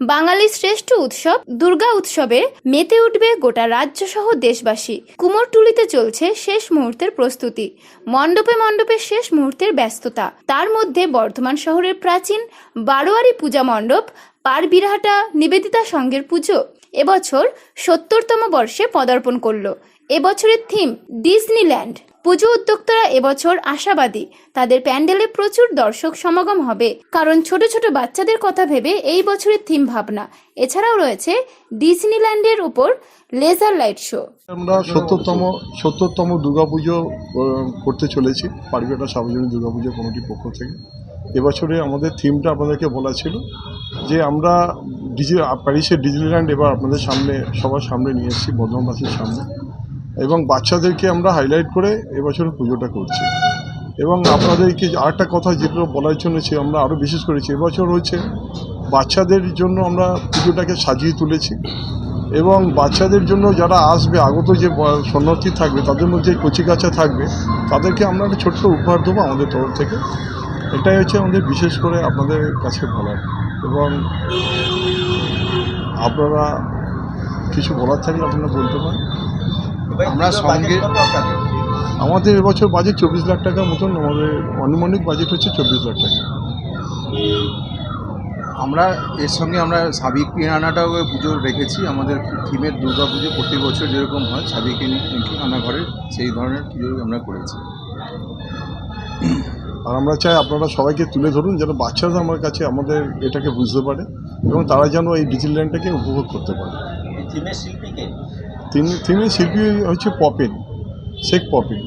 বাঙালির শ্রেষ্ঠ উৎসব দুর্গা উৎসবে মেতে উঠবে গোটা রাজ্য সহ দেশবাসী। কুমোরটুলিতে চলছে শেষ মুহূর্তের প্রস্তুতি, মণ্ডপে মণ্ডপে শেষ মুহূর্তের ব্যস্ততা। তার মধ্যে বর্ধমান শহরের প্রাচীন বারোয়ারি পূজা মণ্ডপ পারবিরহাটা নিবেদিতা সংঘের পুজো, এবছর সত্তরতম বর্ষে পদার্পণ করল। এবছরের থিম ডিজনিল্যান্ড। পুজো উদ্যোক্তারা এবছর আশাবাদী। তাদের প্যান্ডেলে প্রচুর দর্শক সমাগম হবে। কারণ ছোট ছোট বাচ্চাদের কথা ভেবে এই বছরের থিম ভাবনা। এছাড়াও রয়েছে ডিজনিল্যান্ডের উপর লেজার লাইট শো। আমরা সত্তরতম সত্তরতম দুর্গাপুজো করতে চলেছি। পারিবেটা সার্বজনীন দুর্গাপুজো কমিটির পক্ষ থেকে। এবছরে আমাদের থিমটা আপনাদেরকে বলা ছিল যে আমরা ডিজি প্যারিসের ডিজনিল্যান্ড এবার আপনাদের সামনে, সবার সামনে নিয়ে এসেছি, বর্ধমানবাসীর সামনে। এবং বাচ্চাদেরকে আমরা হাইলাইট করে এবছর পুজোটা করছি। এবং আপনাদেরকে আরেকটা কথা যেগুলো বলার জন্য আমরা আরও বিশেষ করেছি এবছর হচ্ছে বাচ্চাদের জন্য আমরা পুজোটাকে সাজিয়ে তুলেছি। এবং বাচ্চাদের জন্য যারা আসবে, আগত যে শরণার্থী থাকবে, তাদের মধ্যে কচিকাচা থাকবে, তাদেরকে আমরা একটা ছোট্ট উপহার দেবো আমাদের তরফ থেকে। এটাই হচ্ছে আমাদের বিশেষ করে আপনাদের কাছে বলার। এবং আপনারা কিছু বলার থাকলে আপনারা বলতে পারেন। আমরা সঙ্গে আমাদের এবছর বাজেট চব্বিশ লাখ টাকার মতন আমাদের আনুমানিক বাজেট হচ্ছে চব্বিশ লাখ টাকা। আমরা এর সঙ্গে আমরা সাবিক আনাটাও পুজো রেখেছি আমাদের থিমের দুর্গা পুজো প্রতি বছর যেরকম হয় সাবিক আনা ঘরে সেই ধরনের পুজোই আমরা করেছি। আর আমরা চাই আপনারা সবাইকে তুলে ধরুন যেন বাচ্চারা আমার কাছে আমাদের এটাকে বুঝতে পারে এবং তারা যেন এই ডিজিল্যান্ডটাকে উপভোগ করতে পারে। থিমের শিল্পীকে? তিনি তিনি শিল্পী হচ্ছে পপেন শেখ পপেন।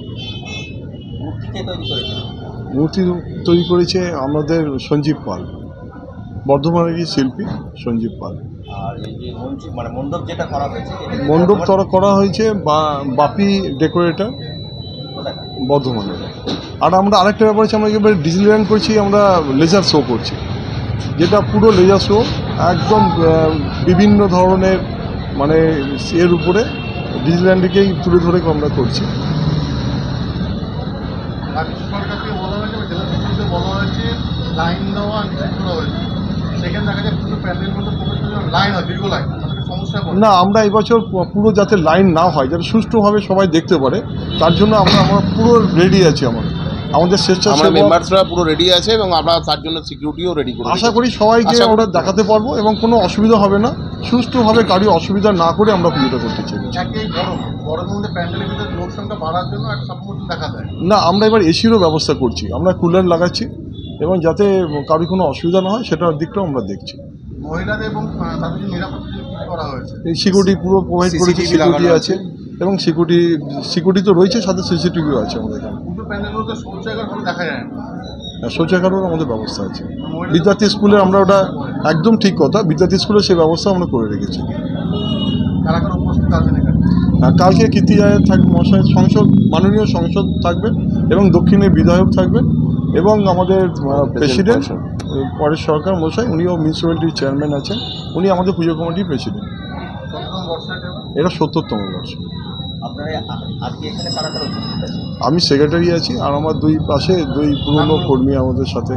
মূর্তি তৈরি করেছে আমাদের সঞ্জীব পাল বর্ধমানেরই শিল্পী সঞ্জীব পাল। মানে মণ্ডপ বর্ধমান- তরা করা হয়েছে বা বাপি ডেকোরেটর কোথায়? বর্ধমানের আর আমরা আরেকটা ব্যাপার হচ্ছে আমরা এবার ডিজনিল্যান্ড করছি আমরা লেজার শো করছি। যেটা পুরো লেজার শো একদম বিভিন্ন ধরনের মানে এর উপরে ডিজনিল্যান্ডকেই তুলে ধরে আমরা করছি। সরকারকে বলা হয়েছে বা বলা হয়েছে লাইন দেওয়া হয়েছে। সেখানে দেখা যায় পুরো প্যান্ডেল মধ্যে প্রবেশ করতে লাইন হয় দীর্ঘ লাইন সমস্যা না। আমরা এবছর পুরো যাতে লাইন না হয় যাতে সুষ্ঠুভাবে সবাই দেখতে পারে তার জন্য আমরা আমরা পুরো রেডি আছি আমরা। আমাদের আমরা স্বেচ্ছাসেবক মেম্বার্সরা পুরো রেডি আছে এবং আমরা তার জন্য সিকিউরিটিও রেডি করে আশা করি সবাইকে আমরা দেখাতে পারব এবং কোনো অসুবিধা হবে না। সুষ্ঠুভাবে কারি অসুবিধা না করে আমরা পুজোটা করতে চাই। একেই গরম গরমের মধ্যে প্যান্ডেলের ভিতরে লোক সংখ্যা বাড়ার জন্য একটা সাপোর্ট দেখা দেয় না আমরা এবার এসিরও ব্যবস্থা করছি। আমরা কুলার লাগাচ্ছি এবং যাতে কারোর কোনো অসুবিধা না হয় সেটার দিকটাও আমরা দেখছি। মহিলাদের এবং তাদের নিরাপত্তা করা হয়েছে? এই সিকিউরিটি পুরো প্রোভাইড করেছি সিকিউরিটি আছে এবং সিকিউরিটি সিকিউরিটি তো রয়েছে সাথে সিসিটিভিও আছে আমাদের এখানে। প্যান্ডেলগুলোতে শৌচাগার ভালো দেখা যায় না। আর শৌচাগারেরও আমাদের ব্যবস্থা আছে। বিদ্যার্থী স্কুলে আমরা ওটা একদম ঠিক কথা। বিদ্যার্থী স্কুলে সেই ব্যবস্থা আমরা করে রেখেছি। আর কালকে কীর্তি রায়ের থাকবে মশাই সংসদ মাননীয় সংসদ থাকবেন এবং দক্ষিণে বিধায়ক থাকবেন এবং আমাদের প্রেসিডেন্ট পরেশ সরকার মশাই উনিও মিউনিসিপ্যালিটির চেয়ারম্যান আছেন। উনি আমাদের পুজো কমিটির প্রেসিডেন্ট। এটা এটা সত্তরতম বর্ষ। আমি সেক্রেটারি আছি আর আমার দুই পাশে দুই পুরনো কর্মী আমাদের সাথে।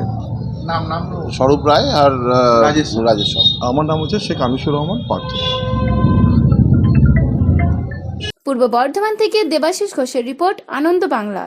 নাম নাম স্বরূপ রায় আর রাজেশ। রাজেশ আমার নাম হচ্ছে শেখ আনিসুর রহমান পার্থ। পূর্ব বর্ধমান থেকে দেবাশিস ঘোষের রিপোর্ট আনন্দ বাংলা।